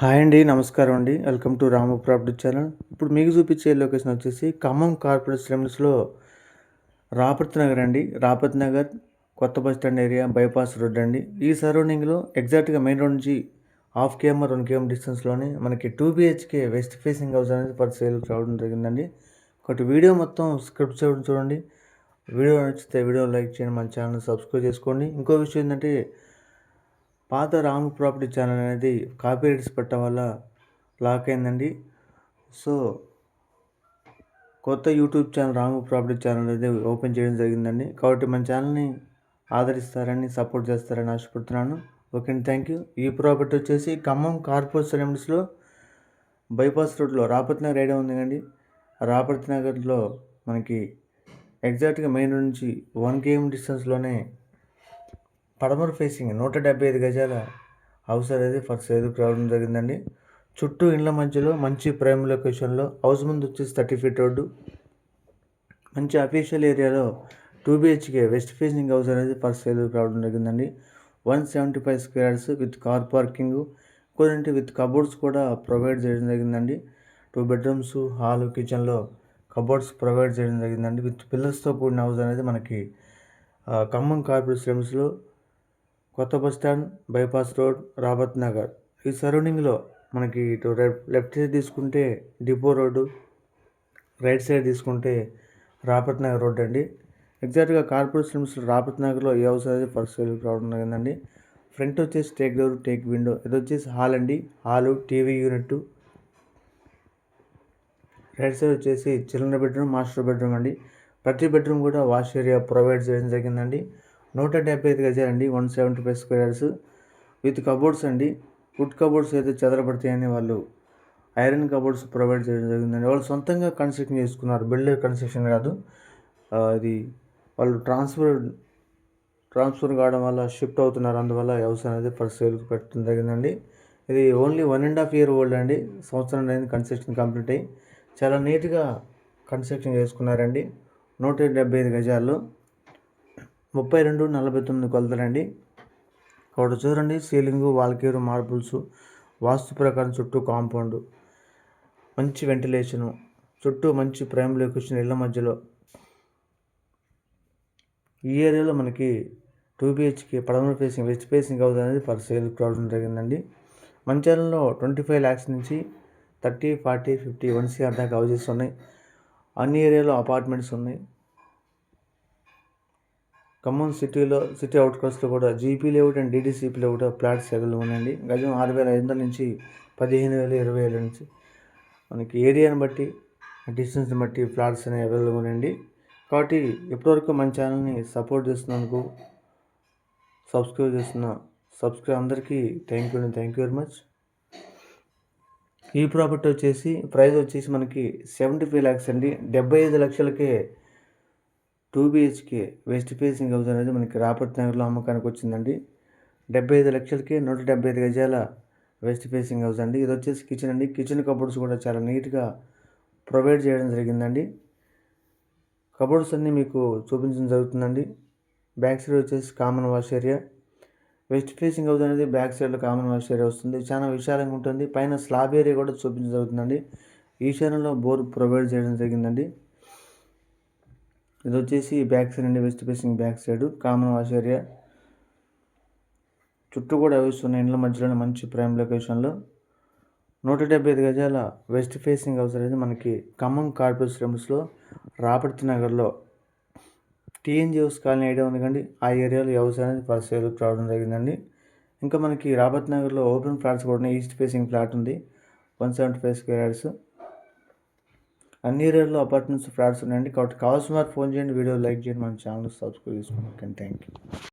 Hi అండి నమస్కారం అండి. Welcome to Ramu property channel. ఇప్పుడు మీకు చూపించే లొకేషన్ వచ్చేసి ఖమ్మం కార్పొరేట్ లిమిట్స్లో రాపర్తి నగర్ అండి. రాపర్తి నగర్ కొత్త bus stand area bypass road అండి. ఈ సరౌండింగ్లో ఎగ్జాక్ట్గా మెయిన్ రోడ్ నుంచి హాఫ్ కేఎం రెండు కేఎం డిస్టెన్స్లోనే మనకి two BHK west facing house అనేది పర్ సేల్ రావడం జరిగిందండి. ఒకటి వీడియో మొత్తం స్క్రిప్ట్ చేయడం చూడండి. వీడియో నచ్చితే వీడియో లైక్ చేయండి మన ఛానల్ సబ్స్క్రైబ్ చేసుకోండి. ఇంకో విషయం ఏంటంటే పాత రాము ప్రాపర్టీ ఛానల్ అనేది కాపీరైట్స్ పెట్టడం వల్ల లాక్ అయిందండి. సో కొత్త YouTube channel Ramu property channel అనేది ఓపెన్ చేయడం జరిగిందండి. కాబట్టి మన ఛానల్ని ఆదరిస్తారని సపోర్ట్ చేస్తారని ఆశపడుతున్నాను. ఓకే అండి థ్యాంక్ యూ. ఈ ప్రాపర్టీ వచ్చేసి ఖమ్మం కార్పొరేట్ లిమిట్స్లో బైపాస్ రోడ్లో రాపతి నగర్ ఏడే ఉంది కండి రాపతి నగర్లో మనకి ఎగ్జాక్ట్గా మెయిన్ నుంచి వన్ కేఎం డిస్టెన్స్లోనే పడమర ఫేసింగ్ నూట డెబ్బై ఐదు గజాల హౌస్ అనేది ఫర్ ఎదురుకు రావడం జరిగిందండి. చుట్టూ ఇండ్ల మధ్యలో మంచి ప్రైమ్ లొకేషన్లో హౌస్ ముందు వచ్చేసి థర్టీ ఫీట్ రోడ్డు. మంచి అఫీషియల్ ఏరియాలో two BHK west facing house అనేది ఫర్ సేల్కి రావడం జరిగిందండి. One seventy five squares with car parking కొన్ని విత్ కబోర్డ్స్ కూడా ప్రొవైడ్ చేయడం జరిగిందండి. టూ బెడ్రూమ్స్ హాల్ కిచెన్లో కబోర్డ్స్ ప్రొవైడ్ చేయడం జరిగిందండి. విత్ పిల్లర్స్తో కూడిన హౌస్ అనేది మనకి ఖమ్మం కార్పొరేట్ స్లమ్స్లో కొత్త bus stand bypass road Rapath Nagar. ఈ సరౌండింగ్లో మనకి ఇటు లెఫ్ట్ సైడ్ తీసుకుంటే డిపో రోడ్డు రైట్ సైడ్ తీసుకుంటే రాపత్ నగర్ రోడ్ అండి. ఎగ్జాక్ట్గా కార్పొరేట్ లిమిట్స్ రాపత్ నగర్లో ఏ హౌస్ అనేది ఫస్ట్ సేల్ రావడం జరిగిందండి ఫ్రంట్ వచ్చేసి టేక్ డోర్ టేక్ విండో ఇది వచ్చేసి హాల్ అండి. Hall TV unit. Right side వచ్చేసి చిల్డ్రన్ బెడ్రూమ్ మాస్టర్ బెడ్రూమ్ అండి. ప్రతి బెడ్రూమ్ కూడా వాష్ ఏరియా ప్రొవైడ్ చేయడం జరిగిందండి. నూట డెబ్బై ఐదు గజాలండి one seventy five squares. With cupboards అండి వుడ్ కబోర్డ్స్ అయితే చెదరబడతాయని వాళ్ళు ఐరన్ కబోర్డ్స్ ప్రొవైడ్ చేయడం జరిగిందండి. వాళ్ళు సొంతంగా కన్స్ట్రక్షన్ చేసుకున్నారు బిల్డర్ కన్స్ట్రక్షన్ కాదు. అది వాళ్ళు ట్రాన్స్ఫర్ ట్రాన్స్ఫర్ కావడం వల్ల షిఫ్ట్ అవుతున్నారు అందువల్ల వ్యవసాయం అనేది ఫర్ సేల్కి పెట్టడం జరిగిందండి. ఇది only one and half year old అండి సంవత్సరం అనేది కన్స్ట్రక్షన్ కంప్లీట్ అయ్యి. చాలా నీట్గా కన్స్ట్రక్షన్ చేసుకున్నారండి నూట డెబ్బై ఐదు గజాల్లో ముప్పై రెండు నలభై తొమ్మిది కొలతలండి. ఒకటి చూడండి సీలింగు వాల్కేరు మార్బుల్స్ వాస్తు ప్రకారం చుట్టూ కాంపౌండ్. మంచి వెంటిలేషను. చుట్టూ మంచి ప్రైమ్ లొకేషన్ ఇళ్ళ మధ్యలో. ఈ ఏరియాలో మనకి టూ బిహెచ్కి పడమర ఫేసింగ్ వెస్ట్ ఫేసింగ్ హౌస్ అనేది ఫర్ సేల్ రావడం జరిగిందండి. మంచాలలో ట్వంటీ ఫైవ్ ల్యాక్స్ నుంచి thirty forty fifty one CR దాకా హౌజెస్ ఉన్నాయి. అన్ని ఏరియాలో అపార్ట్మెంట్స్ ఉన్నాయి. ఖమ్మం సిటీలో సిటీ అవుట్కట్స్లో కూడా GP layout and DDCP layout plots available ఉన్నాయండి. గజం ఆరు వేల ఐదు వందల నుంచి పదిహేను వేల ఇరవై వేల నుంచి. మనకి ఏరియాని బట్టి డిస్టెన్స్ని బట్టి ఫ్లాట్స్ అనేవి అవైలబుల్ ఉన్నాయండి. కాబట్టి ఇప్పటివరకు మన ఛానల్ని సపోర్ట్ చేస్తున్నందుకు సబ్స్క్రైబ్ చేస్తున్న సబ్స్క్రైబ్ అందరికీ థ్యాంక్ యూ అండి. Thank you very much. ఈ ప్రాపర్టీ వచ్చేసి ప్రైస్ వచ్చేసి మనకి సెవెంటీ ఫైవ్ ల్యాక్స్ అండి. డెబ్బై ఐదు లక్షలకే two BHK west facing house అనేది మనకి రాపర్తి నగర్లో అమ్మకానికి వచ్చిందండి. డెబ్బై ఐదు లక్షలకి నూట డెబ్బై ఐదు గజాల వెస్ట్ ఫేసింగ్ హౌస్ అండి. ఇది వచ్చేసి కిచెన్ అండి. కిచెన్ కబోర్డ్స్ కూడా చాలా నీట్గా ప్రొవైడ్ చేయడం జరిగిందండి. కబోర్డ్స్ అన్నీ మీకు చూపించడం జరుగుతుందండి. బ్యాక్ సైడ్ వచ్చేసి common wash area. West facing house అనేది బ్యాక్ సైడ్లో కామన్ వాష్ ఏరియా వస్తుంది. చాలా విశాలంగా ఉంటుంది. పైన స్లాబ్ ఏరియా కూడా చూపించడం జరుగుతుందండి. ఈశాన్యంలో బోర్ ప్రొవైడ్ చేయడం జరిగిందండి. ఇది వచ్చేసి బ్యాక్ సైడ్ అండి west facing back side common wash area. చుట్టూ కూడా వేస్తున్న ఇండ్ల మధ్యలో మంచి ప్రైమ్ లొకేషన్లో. నూట డెబ్బై ఐదు గజాల వెస్ట్ ఫేసింగ్ హౌస్ అనేది మనకి ఖమ్మం కార్పొరేట్ శ్రమస్లో రాపర్తి నగర్లో. టీఎన్జీ హౌస్ కాలనీ ఐడియా ఉంది ఆ ఏరియాలో హౌస్ అనేది ఫర్ సేల్ రావడం జరిగిందండి. ఇంకా మనకి రాబర్త్ నగర్లో ఓపెన్ ఫ్లాట్స్ కూడా ఈస్ట్ ఫేసింగ్ ఫ్లాట్ ఉంది one seventy five square yards. అన్ని ఏరియాలో అపార్ట్మెంట్స్ ఫ్లాట్స్ ఉన్నాయండి. కాబట్టి కావాల్సిన వారు ఫోన్ చేయండి వీడియో లైక్ చేయండి మన ఛానల్ సబ్స్క్రైబ్ చేసుకోండి. Thank you